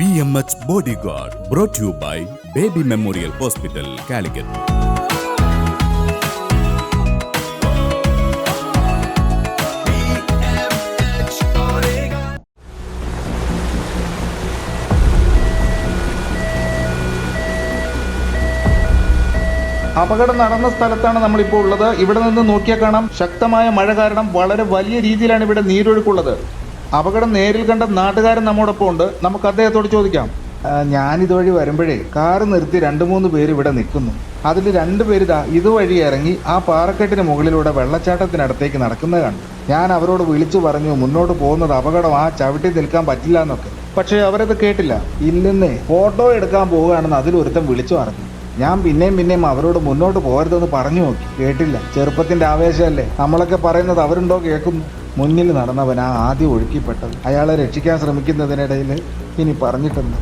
B M H bodyguard brought you by Baby Memorial Hospital Calicut അപകടം നടന്ന സ്ഥലത്താണ് നമ്മളിപ്പോൾ ഉള്ളത്. ഇവിടെ നിന്ന് നോക്കിയാൽ കാണാം. ശക്തമായ മഴ കാരണം വളരെ വലിയ രീതിയിലാണ് ഇവിടെ നീരൊഴുക്കുള്ളത്. അപകടം നേരിൽ കണ്ട നാട്ടുകാരൻ നമ്മോടൊപ്പം ഉണ്ട്. നമുക്ക് അദ്ദേഹത്തോട് ചോദിക്കാം. ഞാൻ ഇതുവഴി വരുമ്പോഴേ കാറ് നിർത്തി രണ്ട് മൂന്ന് പേര് ഇവിടെ നിൽക്കുന്നു. അതിൽ രണ്ട് പേര് ഇതാ ഇതുവഴി ഇറങ്ങി ആ പാറക്കെട്ടിന് മുകളിലൂടെ വെള്ളച്ചാട്ടത്തിനടുത്തേക്ക് നടക്കുന്നത് കണ്ടു. ഞാൻ അവരോട് വിളിച്ചു പറഞ്ഞു മുന്നോട്ട് പോകുന്നത് അപകടം ആ ചവിട്ടി നിൽക്കാൻ പറ്റില്ല എന്നൊക്കെ. പക്ഷേ അവരത് കേട്ടില്ല. ഇല്ലെന്നേ ഫോട്ടോ എടുക്കാൻ പോവുകയാണെന്ന് അതിലൊരുത്തൻ വിളിച്ചു പറഞ്ഞു. ഞാൻ പിന്നെയും പിന്നെയും അവരോട് മുന്നോട്ട് പോകരുതെന്ന് പറഞ്ഞു നോക്കി. കേട്ടില്ല. ചെറുപ്പത്തിന്റെ ആവേശമല്ലേ? നമ്മളൊക്കെ പറയുന്നത് അവരുണ്ടോ? കേൾക്കുന്നു. മുന്നിൽ നടന്നവനാ ആദ്യം ഒഴുക്കിപ്പെട്ടത്. അയാളെ രക്ഷിക്കാൻ ശ്രമിക്കുന്നതിനിടയിൽ ഇനി പറഞ്ഞിട്ടുണ്ട്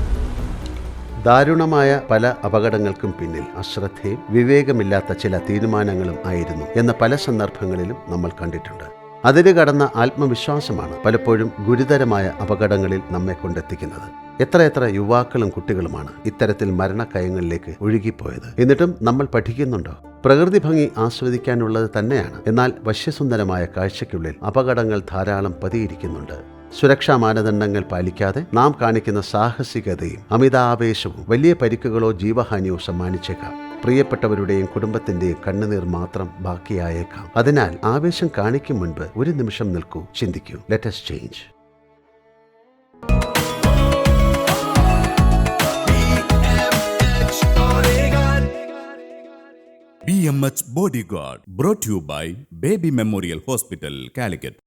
ദാരുണമായ പല അപകടങ്ങൾക്കും പിന്നിൽ അശ്രദ്ധയും വിവേകമില്ലാത്ത ചില തീരുമാനങ്ങളും ആയിരുന്നു എന്ന പല സന്ദർഭങ്ങളിലും നമ്മൾ കണ്ടിട്ടുണ്ട്. അതിര് കടന്ന ആത്മവിശ്വാസമാണ് പലപ്പോഴും ഗുരുതരമായ അപകടങ്ങളിൽ നമ്മെ കൊണ്ടെത്തിക്കുന്നത്. എത്രയെത്ര യുവാക്കളും കുട്ടികളുമാണ് ഇത്തരത്തിൽ മരണക്കയങ്ങളിലേക്ക് ഒഴുകിപ്പോയത്. എന്നിട്ടും നമ്മൾ പഠിക്കുന്നുണ്ടോ? പ്രകൃതി ഭംഗി ആസ്വദിക്കാനുള്ളത് തന്നെയാണ്. എന്നാൽ വശ്യസുന്ദരമായ കാഴ്ചയ്ക്കുള്ളിൽ അപകടങ്ങൾ ധാരാളം പതിയിരിക്കുന്നുണ്ട്. സുരക്ഷാ മാനദണ്ഡങ്ങൾ പാലിക്കാതെ നാം കാണിക്കുന്ന സാഹസികതയും അമിതാവേശവും വലിയ പരിക്കുകളോ ജീവഹാനിയോ സമ്മാനിച്ചേക്കാം. പ്രിയപ്പെട്ടവരുടെയും കുടുംബത്തിന്റെയും കണ്ണുനീർ മാത്രം ബാക്കിയായേക്കാം. അതിനാൽ ആവേശം കാണിക്കും മുൻപ് ഒരു നിമിഷം നിൽക്കൂ ചിന്തിക്കൂ. Let's change BMH Bodyguard brought to you by Baby Memorial Hospital, Calicut.